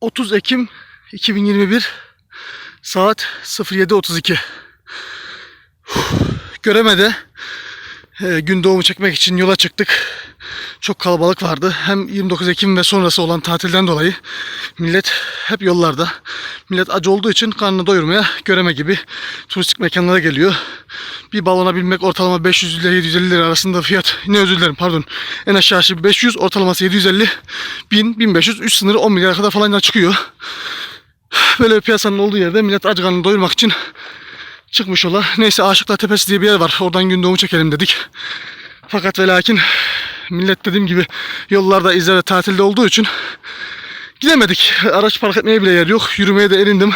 30 Ekim 2021 saat 07.32 Göremede e, gün doğumu çekmek için yola çıktık. Çok kalabalık vardı. Hem 29 Ekim ve sonrası olan tatilden dolayı millet hep yollarda. Millet acı olduğu için karnını doyurmaya göreme gibi turistik mekanlara geliyor. Bir balona binmek ortalama 500 ile 750 lira arasında fiyat. Ne özür dilerim pardon. En aşağısı 500 ortalaması 750. 1000, 1500 üst sınırı 10 milyara kadar falan çıkıyor. Böyle bir piyasanın olduğu yerde millet acı karnını doyurmak için çıkmış ola. Neyse Aşıklar Tepesi diye bir yer var. Oradan gün doğumu çekelim dedik. Fakat ve lakin millet dediğim gibi yollarda izlerde tatilde olduğu için gidemedik. Araç park etmeye bile yer yok. Yürümeye de erindim.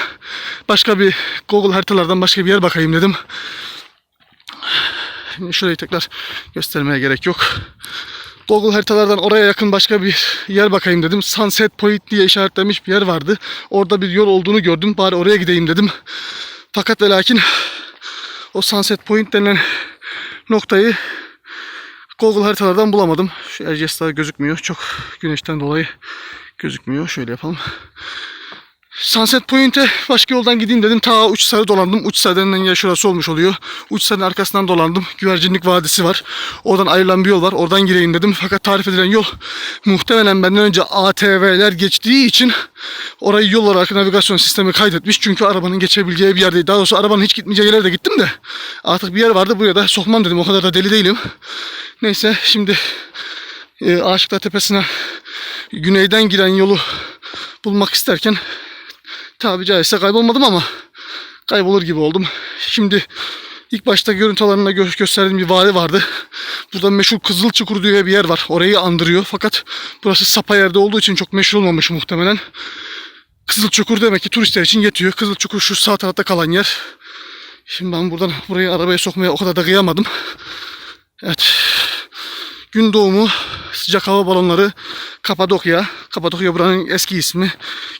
Başka bir Google haritalardan başka bir yer bakayım dedim. Şurayı tekrar göstermeye gerek yok. Google haritalardan oraya yakın başka bir yer bakayım dedim. Sunset Point diye işaretlenmiş bir yer vardı. Orada bir yol olduğunu gördüm. Bari oraya gideyim dedim. Fakat ve lakin o Sunset Point denilen noktayı Google haritalardan bulamadım. Şu Erciyes gözükmüyor. Çok güneşten dolayı gözükmüyor. Şöyle yapalım. Sunset Point'e başka yoldan gideyim dedim. Ta Uçsar'ı dolandım. Uçsar denilen yer şurası olmuş oluyor. Uçsar'ın arkasından dolandım. Güvercinlik Vadisi var. Oradan ayrılan bir yol var. Oradan gireyim dedim. Fakat tarif edilen yol muhtemelen benden önce ATV'ler geçtiği için orayı yol olarak navigasyon sistemi kaydetmiş. Çünkü arabanın geçebileceği bir yer değil. Daha doğrusu arabanın hiç gitmeyeceği yerlere de gittim de. Artık bir yer vardı. Buraya da sokmam dedim. O kadar da deli değilim. Neyse şimdi e, Aşıklar Tepesi'ne güneyden giren yolu bulmak isterken tabi caizse kaybolmadım ama kaybolur gibi oldum. Şimdi ilk başta görüntülerinde gö- gösterdiğim bir vadi vardı. Burada meşhur Kızıl Çukur diye bir yer var. Orayı andırıyor. Fakat burası sapa yerde olduğu için çok meşhur olmamış muhtemelen. Kızıl Çukur demek ki turistler için yetiyor. Kızıl Çukur şu sağ tarafta kalan yer. Şimdi ben buradan burayı arabaya sokmaya o kadar da kıyamadım. Evet. Gün doğumu sıcak hava balonları Kapadokya. Kapadokya buranın eski ismi,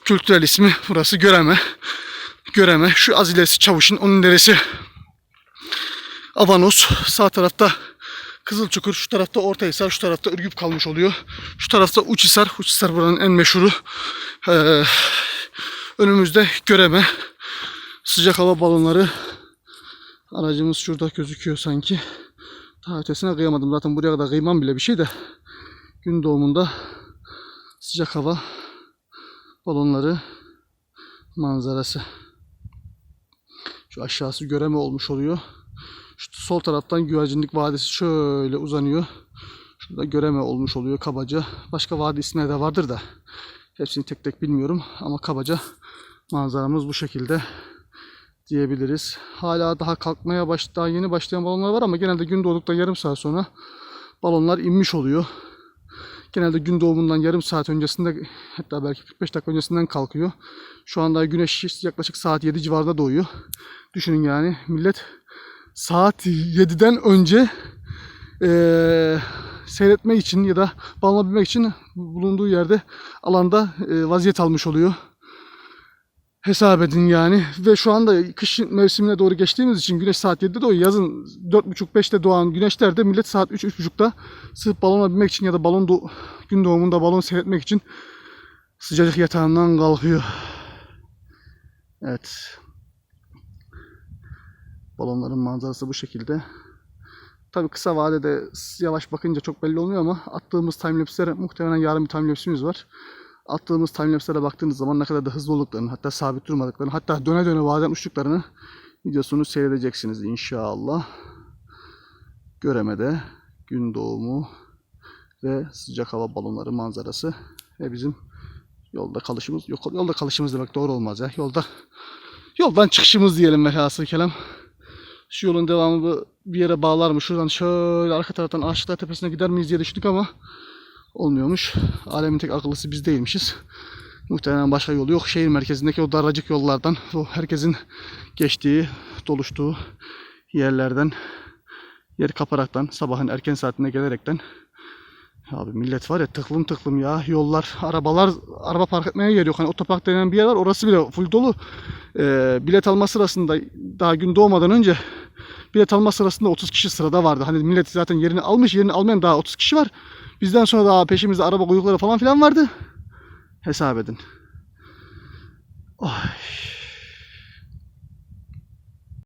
kültürel ismi. Burası Göreme. Göreme. Şu az ilerisi Çavuş'un, onun neresi Avanos. Sağ tarafta Kızılçukur, şu tarafta Ortahisar, şu tarafta Ürgüp kalmış oluyor. Şu tarafta Uçhisar. Uçhisar buranın en meşhuru. Ee, önümüzde Göreme. Sıcak hava balonları. Aracımız şurada gözüküyor sanki. Daha ötesine kıyamadım. Zaten buraya kadar kıymam bile bir şey de. Gün doğumunda sıcak hava balonları manzarası. Şu aşağısı göreme olmuş oluyor. Şu sol taraftan güvercinlik vadisi şöyle uzanıyor. Şurada göreme olmuş oluyor kabaca. Başka vadi isimleri de vardır da. Hepsini tek tek bilmiyorum ama kabaca manzaramız bu şekilde diyebiliriz. Hala daha kalkmaya baş, yeni başlayan balonlar var ama genelde gün doğduktan yarım saat sonra balonlar inmiş oluyor. Genelde gün doğumundan yarım saat öncesinde hatta belki 45 dakika öncesinden kalkıyor. Şu anda güneş yaklaşık saat 7 civarında doğuyor. Düşünün yani millet saat 7'den önce eee seyretmek için ya da balona binmek için bulunduğu yerde alanda eee, vaziyet almış oluyor. Hesap edin yani. Ve şu anda kış mevsimine doğru geçtiğimiz için güneş saat 7'de doğuyor. Yazın 4.30-5'te doğan güneşlerde millet saat 3-3.30'da sırf balona binmek için ya da balon doğ- gün doğumunda balon seyretmek için sıcacık yatağından kalkıyor. Evet. Balonların manzarası bu şekilde. Tabii kısa vadede yavaş bakınca çok belli olmuyor ama attığımız timelapse'lere muhtemelen yarın bir timelapse'imiz var attığımız timelapse'lere baktığınız zaman ne kadar da hızlı olduklarını, hatta sabit durmadıklarını, hatta döne döne vadeden uçtuklarını videosunu seyredeceksiniz inşallah. Göremede gün doğumu ve sıcak hava balonları manzarası ve bizim yolda kalışımız, yok yolda kalışımız demek doğru olmaz ya. Yolda yoldan çıkışımız diyelim velhasıl kelam. Şu yolun devamı bir yere bağlar mı? Şuradan şöyle arka taraftan Aşıklar Tepesi'ne gider miyiz diye düşündük ama olmuyormuş. Alemin tek akıllısı biz değilmişiz. Muhtemelen başka yol yok. Şehir merkezindeki o daracık yollardan, o herkesin geçtiği, doluştuğu yerlerden, yer kaparaktan, sabahın erken saatinde gelerekten Abi millet var ya tıklım tıklım ya. Yollar, arabalar, araba park etmeye yer yok. Hani otopark denen bir yer var. Orası bile full dolu. Ee, bilet alma sırasında daha gün doğmadan önce bilet alma sırasında 30 kişi sırada vardı. Hani millet zaten yerini almış. Yerini almayan daha 30 kişi var. Bizden sonra daha peşimizde araba kuyrukları falan filan vardı. Hesap edin. Oy.